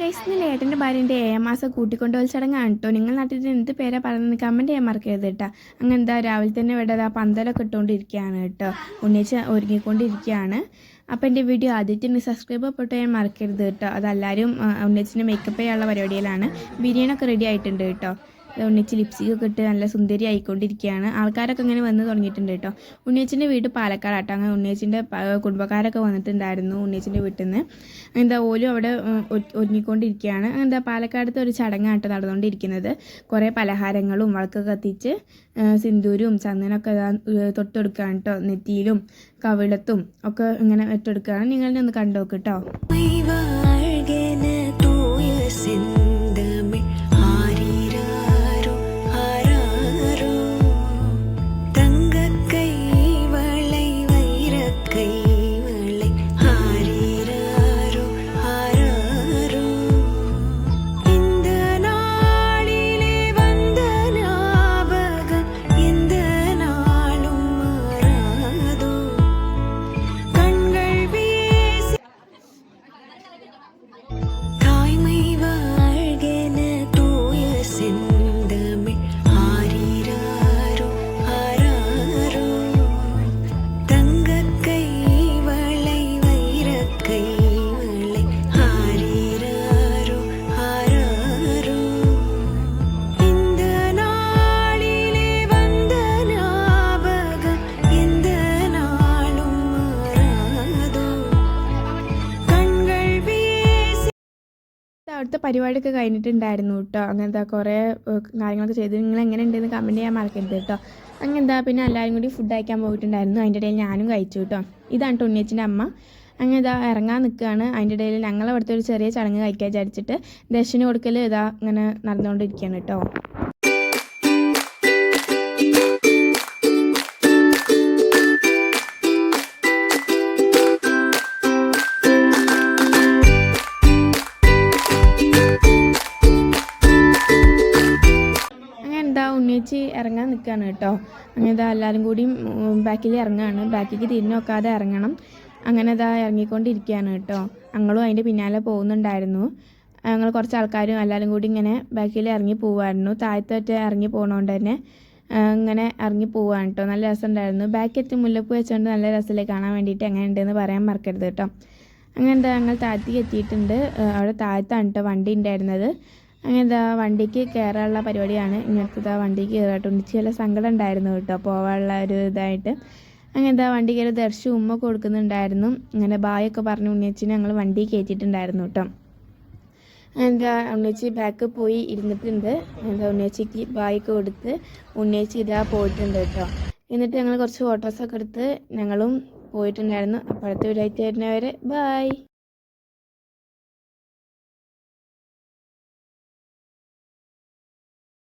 Guys ഇന്ന് ഏട്ടന്റെ ഭാര്യന്റെ ഏഴാം മാസം കൂട്ടിക്കൊണ്ടുപോൽ ചടങ്ങാണ് കേട്ടോ. നിങ്ങൾ നാട്ടിൽ എന്ത് പേരാ പറയുന്നത് കമന്റ് ചെയ്യാൻ മറക്കരുത് കേട്ടോ. അങ്ങനെ എന്താ രാവിലെ തന്നെ ഇവിടെ ആ പന്തലൊക്കെ ഇട്ടുകൊണ്ടിരിക്കുകയാണ് കേട്ടോ. ഉണ്ണിച്ച് ഒരുങ്ങിക്കൊണ്ടിരിക്കുകയാണ്. അപ്പോൾ എന്റെ വീഡിയോ ആദ്യത്തെ സബ്സ്ക്രൈബ് പെട്ടോ ഞാൻ മറക്കരുത് കേട്ടോ. അതെല്ലാവരും ഉണ്ണിച്ചിന് മേക്കപ്പ് ചെയ്യാനുള്ള പരിപാടിയിലാണ്. ബിരിയാണി ഒക്കെ റെഡി ആയിട്ടുണ്ട് കേട്ടോ. ഉണ്ണിച്ച് ലിപ്സ്റ്റിക് ഒക്കെ ഇട്ട് നല്ല സുന്ദരി ആയിക്കൊണ്ടിരിക്കുകയാണ്. ആൾക്കാരൊക്കെ ഇങ്ങനെ വന്ന് തുടങ്ങിയിട്ടുണ്ട് കേട്ടോ. ഉണ്ണിയച്ചിന്റെ വീട് പാലക്കാടാട്ടോ. അങ്ങനെ ഉണ്ണിയച്ചിന്റെ കുടുംബക്കാരൊക്കെ വന്നിട്ടുണ്ടായിരുന്നു ഉണ്ണിയച്ചിന്റെ വീട്ടിൽ നിന്ന് എന്താ ഓലും അവിടെ ഒരുങ്ങിക്കൊണ്ടിരിക്കുകയാണ് എന്താ പാലക്കാടത്തെ ഒരു ചടങ്ങാട്ട് നടന്നുകൊണ്ടിരിക്കുന്നത്. കുറേ പലഹാരങ്ങളും വിളക്ക് കത്തിച്ച് സിന്ദൂരും ചന്ദനൊക്കെ തൊട്ടെടുക്കുകയാണ് കേട്ടോ. നെറ്റിയിലും കവിളത്തും ഒക്കെ ഇങ്ങനെ ഇട്ടെടുക്കുകയാണ്. നിങ്ങളെ ഒന്ന് കണ്ടു നോക്ക് അവിടുത്തെ പരിപാടിയൊക്കെ കഴിഞ്ഞിട്ടുണ്ടായിരുന്നു കേട്ടോ. അങ്ങനത്തെ കുറേ കാര്യങ്ങളൊക്കെ ചെയ്ത്. നിങ്ങൾ എങ്ങനെ ഉണ്ടെന്ന് കമന്റ് ചെയ്യാൻ മറക്കരുത് കേട്ടോ. അങ്ങനെന്താ പിന്നെ എല്ലാവരും കൂടി ഫുഡ് കഴിക്കാൻ പോയിട്ടുണ്ടായിരുന്നു. അതിന്റെ ഇടയിൽ ഞാനും കഴിച്ചു കേട്ടോ. ഇതാണ് ടൊണ്ണിയച്ചിന്റെ അമ്മ. അങ്ങനെ ഇതാ ഇറങ്ങാൻ നിൽക്കുകയാണ്. അതിന്റെ ഇടയിൽ ഞങ്ങളവിടുത്തെ ഒരു ചെറിയ ചടങ്ങ് കഴിക്കാൻ വിചാരിച്ചിട്ട് ദക്ഷിണ കൊടുക്കൽ ഇതാ ഇങ്ങനെ നടന്നുകൊണ്ടിരിക്കുകയാണ് കേട്ടോ. ഉണ്ണിയേച്ചി ഇറങ്ങാൻ നിൽക്കുകയാണ് കേട്ടോ. അങ്ങനെ എല്ലാവരും കൂടിയും ബാക്കിൽ ഇറങ്ങുകയാണ്. ബാക്കിലേക്ക് തിരിഞ്ഞു നോക്കാതെ ഇറങ്ങണം. അങ്ങനെ അതാ ഇറങ്ങിക്കൊണ്ടിരിക്കുകയാണ് കേട്ടോ. ഞങ്ങളും അതിന്റെ പിന്നാലെ പോകുന്നുണ്ടായിരുന്നു. ഞങ്ങൾ കുറച്ച് ആൾക്കാരും എല്ലാവരും കൂടി ഇങ്ങനെ ബാക്കിൽ ഇറങ്ങി പോവായിരുന്നു. താഴത്തോട്ട് ഇറങ്ങി പോകണോണ്ട് തന്നെ ഇങ്ങനെ ഇറങ്ങി പോവാണ് കേട്ടോ. നല്ല രസമുണ്ടായിരുന്നു. ബാക്കി എത്തി മുല്ലപ്പൂ വെച്ചുകൊണ്ട് നല്ല രസമല്ലേ കാണാൻ വേണ്ടിയിട്ട്? എങ്ങനെ ഉണ്ടെന്ന് പറയാൻ മറക്കരുത് കേട്ടോ. അങ്ങനെ എന്താ ഞങ്ങൾ താഴത്തേക്ക് എത്തിയിട്ടുണ്ട്. അവിടെ താഴത്താണ് കേട്ടോ വണ്ടി ഉണ്ടായിരുന്നത്. അങ്ങനെ എന്താ വണ്ടിക്ക് കയറാനുള്ള പരിപാടിയാണ്. ഇങ്ങനത്തെ വണ്ടിക്ക് കയറാട്ടോ ചില സങ്കടം ഉണ്ടായിരുന്നു കേട്ടോ. പോകാനുള്ള ഒരു ഇതായിട്ട്. അങ്ങനെ എന്താ വണ്ടി കയറി ദർശി ഉമ്മ കൊടുക്കുന്നുണ്ടായിരുന്നു. അങ്ങനെ ബായൊക്കെ പറഞ്ഞു ഉണ്ണിയച്ചിനെ ഞങ്ങൾ വണ്ടി കയറ്റിയിട്ടുണ്ടായിരുന്നു കേട്ടോ എന്താ ഉണ്ണിയച്ചി ബാക്ക് പോയി ഇരുന്നിട്ടുണ്ട്. എന്താ ഉണ്ണിയച്ചിക്ക് ബായൊക്കെ കൊടുത്ത് ഉണ്ണിയച്ചി ഇതാ പോയിട്ടുണ്ട് കേട്ടോ എന്നിട്ട് ഞങ്ങൾ കുറച്ച് ഫോട്ടോസൊക്കെ എടുത്ത് ഞങ്ങളും പോയിട്ടുണ്ടായിരുന്നു. അപ്പോഴത്തെ ആയിട്ട് വരുന്നവരെ ബായ്